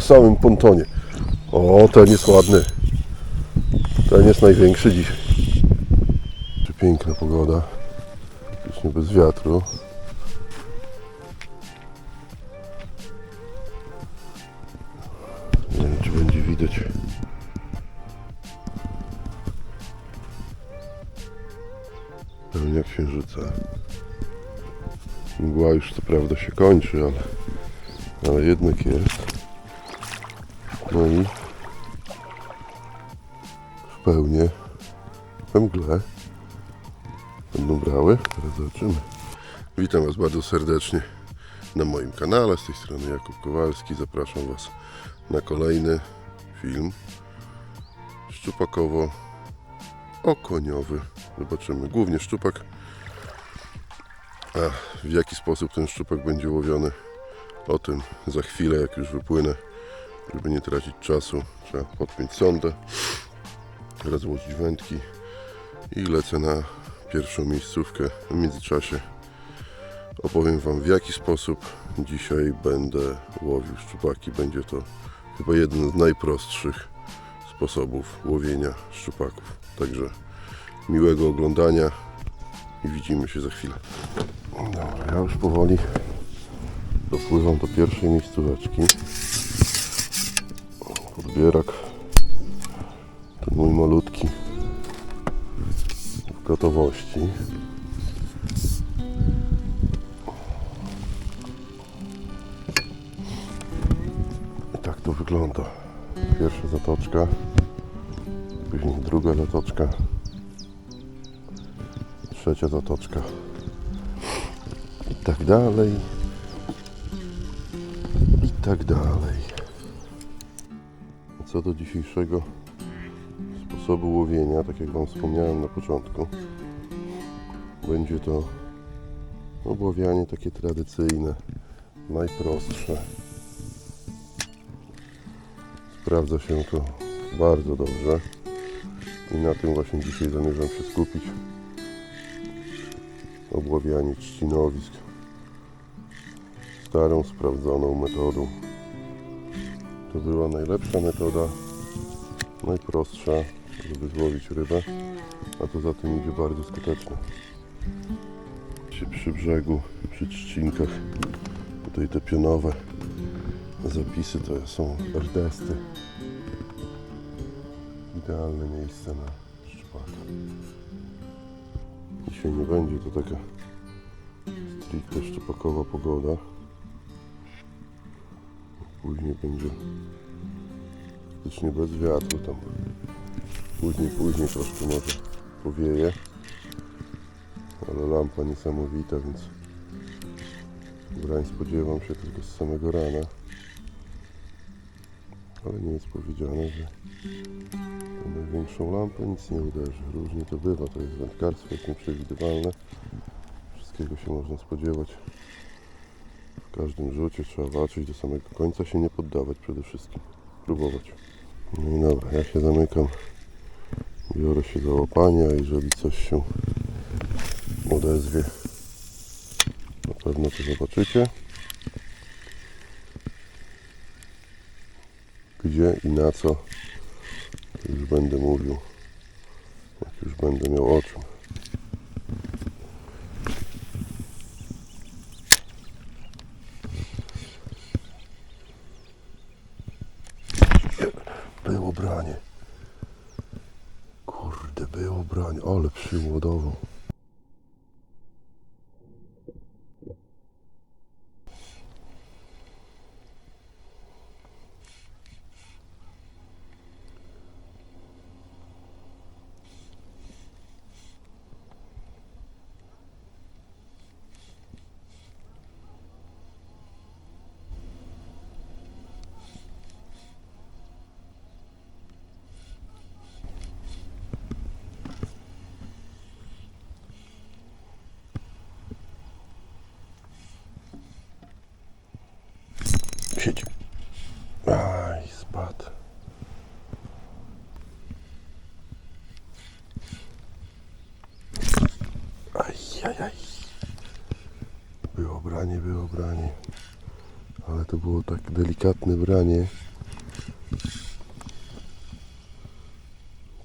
samym pontonie. O, ten jest ładny. Ten jest największy dzisiaj. Piękna pogoda. Praktycznie bez wiatru. Nie wiem, czy będzie widać. Pełnia księżyca. Mgła już co prawda się kończy, ale, ale jednak jest. No i w pełni we mgle będą brały. Teraz zobaczymy. Witam Was bardzo serdecznie na moim kanale. Z tej strony Jakub Kowalski. Zapraszam Was na kolejny film szczupakowo okoniowy. Zobaczymy. Głównie szczupak. A w jaki sposób ten szczupak będzie łowiony, o tym za chwilę, jak już wypłynę, żeby nie tracić czasu. Trzeba podpiąć sondę, rozłożyć wędki i lecę na pierwszą miejscówkę. W międzyczasie opowiem Wam w jaki sposób dzisiaj będę łowił szczupaki. Będzie to chyba jeden z najprostszych sposobów łowienia szczupaków. Także miłego oglądania i widzimy się za chwilę. Dobra, ja już powoli dopływam do pierwszej miejscóweczki. Podbierak ten mój malutki w gotowości. I tak to wygląda. Pierwsza zatoczka, później druga zatoczka, trzecia zatoczka i tak dalej i tak dalej. Co do dzisiejszego sposobu łowienia, tak jak Wam wspomniałem na początku, będzie to obławianie takie tradycyjne, najprostsze. Sprawdza się to bardzo dobrze i na tym właśnie dzisiaj zamierzam się skupić. Obławianie trzcinowisk starą, sprawdzoną metodą. To była najlepsza metoda, najprostsza, żeby złowić rybę, a to za tym idzie bardzo skuteczna. Się Przy brzegu, przy trzcinkach, tutaj te pionowe zapisy to są rdesty. Idealne miejsce na szczupaka. Dzisiaj nie będzie to taka stricte szczupakowa pogoda. Później będzie faktycznie bez wiatru tam. Później, później troszkę może powieje. Ale lampa niesamowita, więc brań spodziewam się tylko z samego rana. Ale nie jest powiedziane, że na największą lampę nic nie uderzy. Różnie to bywa, to jest wędkarstwo, jest nieprzewidywalne. Wszystkiego się można spodziewać. W każdym rzucie trzeba walczyć do samego końca, się nie poddawać przede wszystkim. Próbować. No i dobra, ja się zamykam. Biorę się za łapania, jeżeli coś się odezwie. Na pewno to zobaczycie. Gdzie i na co już będę mówił, jak już będę miał o czym. Było branie. Kurde, było branie, ale przyłodowo. branie. Ale to było tak delikatne branie.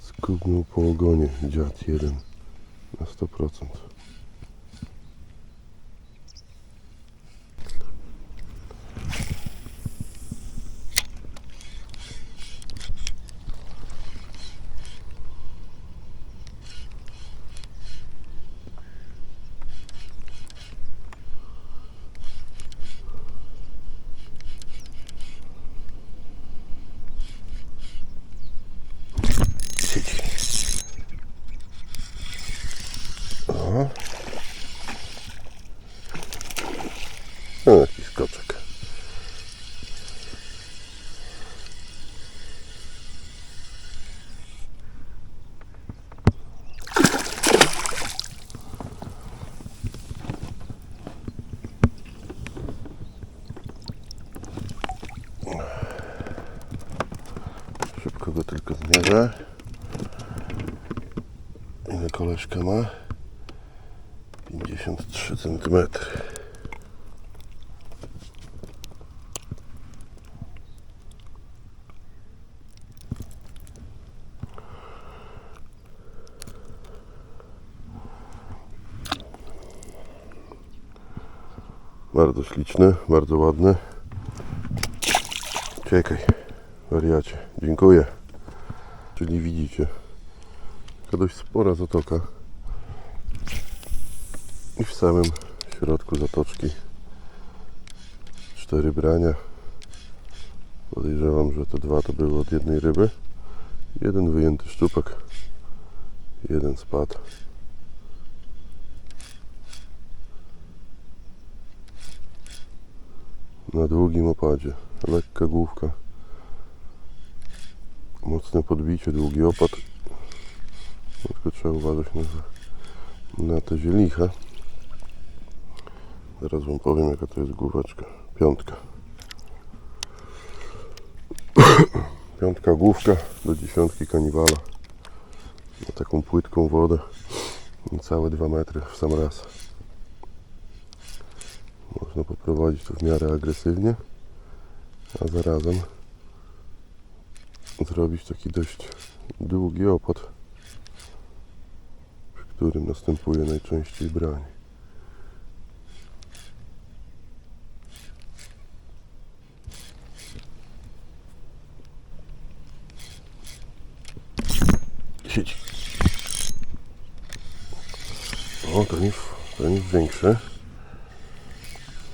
Skubnął po ogonie dziad jeden na 100%. Koleżka ma? 53 cm. Bardzo śliczny, bardzo ładny. Czekaj, wariacie. Dziękuję. Czyli widzicie, taka dość spora zatoka. I w samym środku zatoczki cztery brania. Podejrzewam, że te dwa to były od jednej ryby. Jeden wyjęty szczupak, jeden spadł. Na długim opadzie, lekka główka. Mocne podbicie, długi opad. Tylko trzeba uważać na, na te zielicha. Zaraz Wam powiem jaka to jest główeczka. Piątka. Piątka główka do dziesiątki kaniwala. Na taką płytką wodę. Niecałe 2 metry w sam raz. Można poprowadzić to w miarę agresywnie, a zarazem zrobić taki dość długi opad, przy którym następuje najczęściej branie. Siedzi. O, ten już, większy.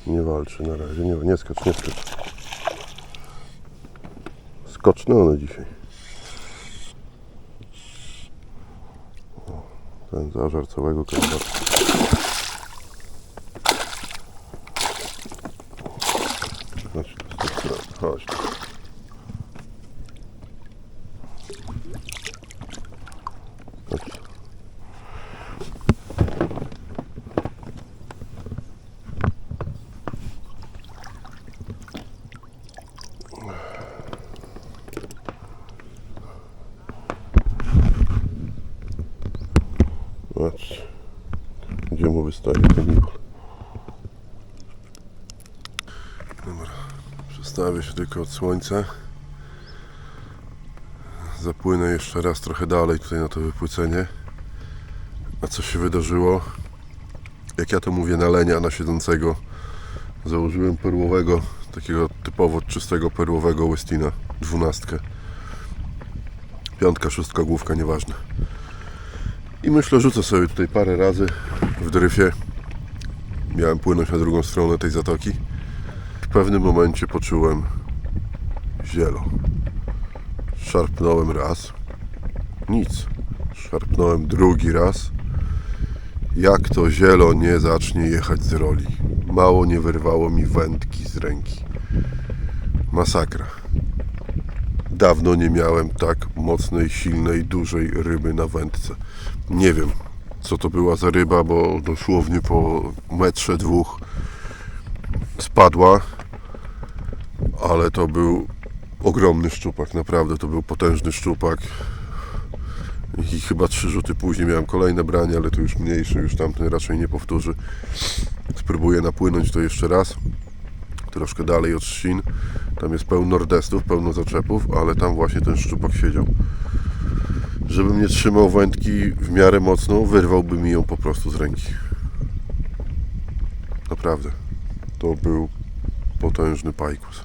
Nie walczy na razie, nie, nie skacz, nie skacz. Skoczne one dzisiaj. O, ten zażar całego kępa. Chodź, tu, z tej strony, chodź. tu. Chodź. Patrz, gdzie mu wystaje ten. Dobra, przestawię się tylko od słońca. Zapłynę jeszcze raz trochę dalej tutaj na to wypłycenie. A co się wydarzyło? Jak ja to mówię na lenia, na siedzącego, założyłem perłowego, takiego typowo czystego perłowego Westina, dwunastkę. Piątka, szóstka, główka, nieważne. I myślę, rzucę sobie tutaj parę razy w dryfie. Miałem płynąć na drugą stronę tej zatoki. W pewnym momencie poczułem zielo. Szarpnąłem raz. Nic. Szarpnąłem drugi raz. Jak to zielo nie zacznie jechać z roli. Mało nie wyrwało mi wędki z ręki. Masakra. Dawno nie miałem tak mocnej, silnej, dużej ryby na wędce. Nie wiem, co to była za ryba, bo dosłownie po metrze dwóch spadła, ale to był ogromny szczupak, naprawdę to był potężny szczupak. I chyba trzy rzuty później miałem kolejne branie, ale to już mniejsze, już tamten raczej nie powtórzy. Spróbuję napłynąć to jeszcze raz troszkę dalej od Szczin. Tam jest pełno nordestów, pełno zaczepów, ale tam właśnie ten szczupak siedział. Żebym nie trzymał wędki w miarę mocno, wyrwałby mi ją po prostu z ręki. Naprawdę. To był potężny pajkus.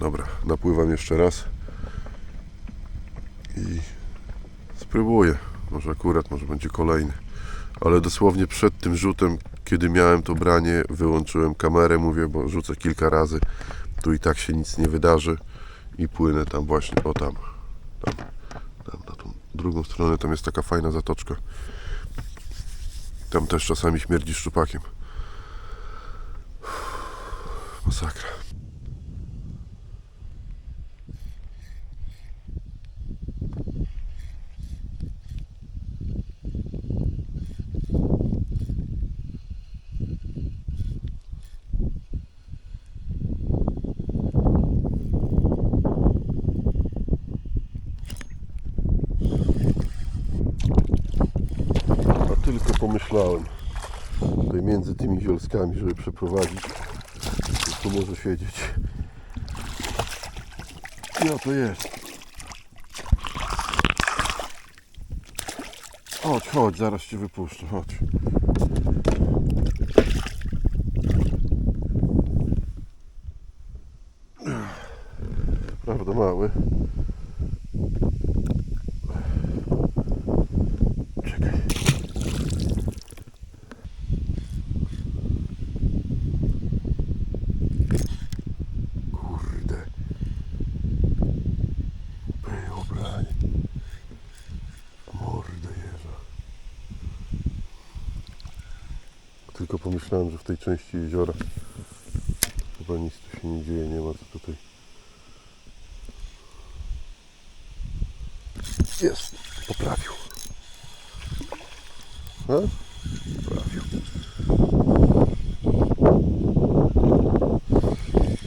Dobra, napływam jeszcze raz i spróbuję. Może akurat, może będzie kolejny. Ale dosłownie przed tym rzutem, kiedy miałem to branie, wyłączyłem kamerę, mówię, bo rzucę kilka razy. Tu i tak się nic nie wydarzy i płynę tam właśnie, o tam, tam, na tą drugą stronę, tam jest taka fajna zatoczka. Tam też czasami śmierdzi szczupakiem. Masakra. A tylko pomyślałem tutaj między tymi zielskami, żeby przeprowadzić. Tu może siedzieć. No to jest. Chodź, chodź, zaraz cię wypuszczę, chodź. Prawda mały. Czekaj. Kurde. Było branie. Mordę jeża. Tylko pomyślałem, że w tej części jeziora chyba nic tu się nie dzieje, nie ma co tutaj. Jest, poprawił. A? Poprawił.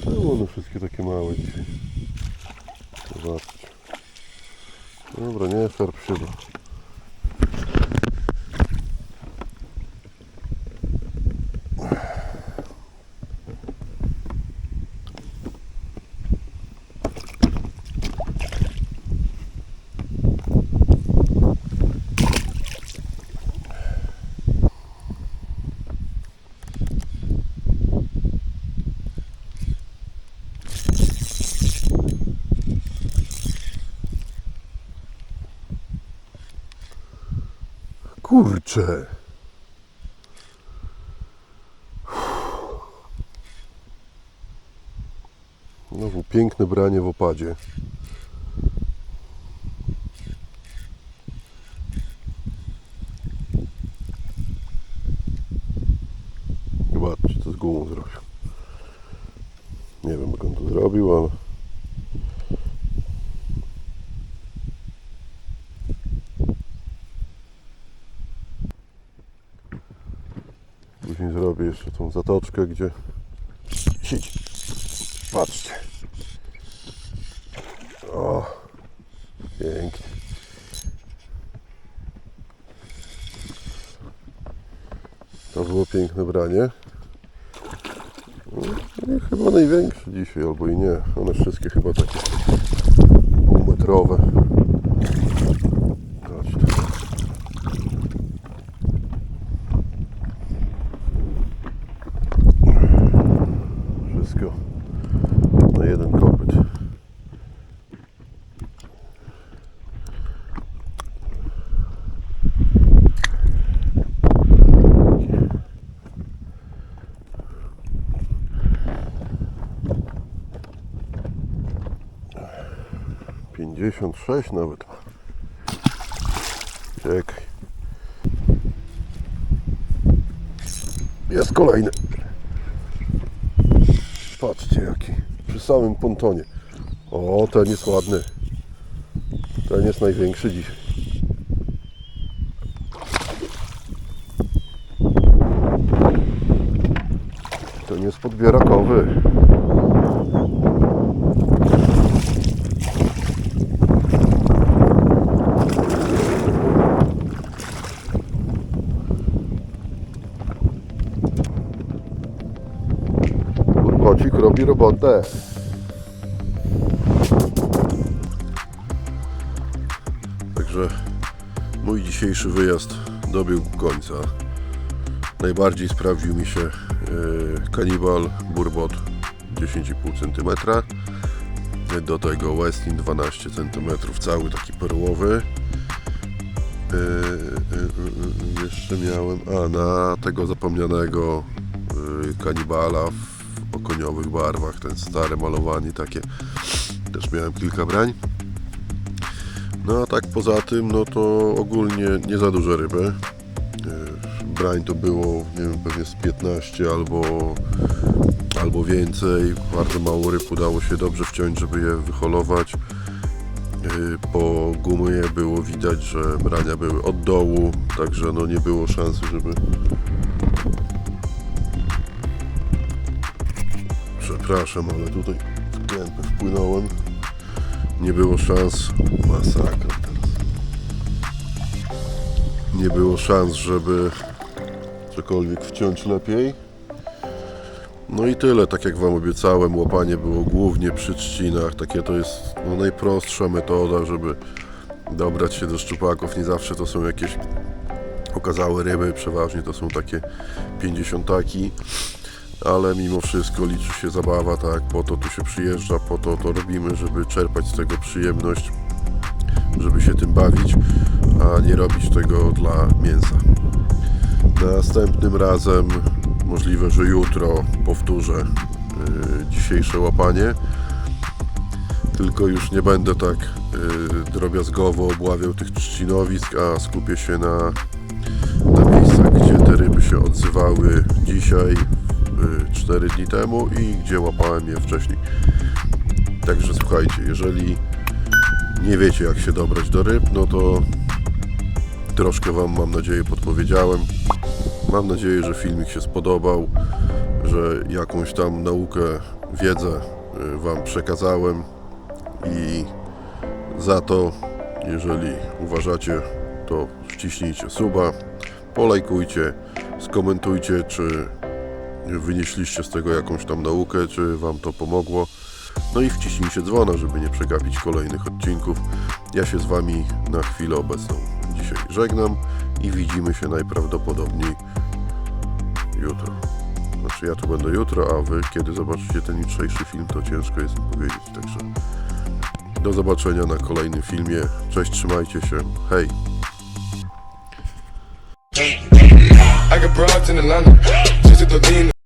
Czemu one wszystkie takie małe dzisiaj? Zobaczcie. Dobra, nie szarp się, bo... Kurczę. Znowu piękne branie w opadzie. Zobaczcie, co z gumą zrobił. Nie wiem, jak on to zrobił, ale... Później zrobię jeszcze tą zatoczkę, gdzie siedzi. Patrzcie. O, pięknie. To było piękne branie. I chyba największe dzisiaj, albo i nie. One wszystkie chyba takie półmetrowe. 56 nawet. Czekaj. Jest kolejny. Patrzcie jaki. Przy samym pontonie. O, ten jest ładny. Ten jest największy dzisiaj. Ten jest podbierakowy. Robi robotę. Także mój dzisiejszy wyjazd dobiegł końca. Najbardziej sprawdził mi się e, Kanibal Burbot 10,5 cm. Do tego Westin 12 cm, cały taki perłowy. E, e, jeszcze miałem, a na tego zapomnianego kanibala w okoniowych barwach, ten stare malowanie takie. Też miałem kilka brań. No a tak poza tym, no to ogólnie nie za duże ryby. E, Brań to było, nie wiem, pewnie z 15 albo, albo więcej. Bardzo mało ryb udało się dobrze wciąć, żeby je wyholować. E, Po gumie było widać, że brania były od dołu, także no nie było szansy, żeby Przepraszam, ale tutaj w klępę wpłynąłem. Nie było szans. Masakra teraz. Nie było szans, żeby cokolwiek wciąć lepiej. No i tyle, tak jak Wam obiecałem, łapanie było głównie przy trzcinach. Takie to jest no, najprostsza metoda, żeby dobrać się do szczupaków. Nie zawsze to są jakieś okazałe ryby, przeważnie to są takie 50 taki ale mimo wszystko liczy się zabawa, tak, po to tu się przyjeżdża, po to to robimy, żeby czerpać z tego przyjemność, żeby się tym bawić, a nie robić tego dla mięsa. Następnym razem, możliwe, że jutro powtórzę yy, dzisiejsze łapanie, tylko już nie będę tak yy, drobiazgowo obławiał tych trzcinowisk, a skupię się na, na miejscach, gdzie te ryby się odzywały dzisiaj, 4 dni temu i gdzie łapałem je wcześniej. Także słuchajcie, jeżeli nie wiecie jak się dobrać do ryb, no to troszkę Wam mam nadzieję podpowiedziałem. Mam nadzieję, że filmik się spodobał, że jakąś tam naukę, wiedzę y, Wam przekazałem i za to, jeżeli uważacie, to wciśnijcie suba, polajkujcie, skomentujcie, czy wynieśliście z tego jakąś tam naukę, czy Wam to pomogło. No i wciśnijcie dzwona, żeby nie przegapić kolejnych odcinków. Ja się z Wami na chwilę obecną dzisiaj żegnam i widzimy się najprawdopodobniej jutro. Znaczy ja tu będę jutro, a Wy kiedy zobaczycie ten jutrzejszy film, to ciężko jest mi powiedzieć. Także do zobaczenia na kolejnym filmie. Cześć, trzymajcie się. Hej! I got in just at the.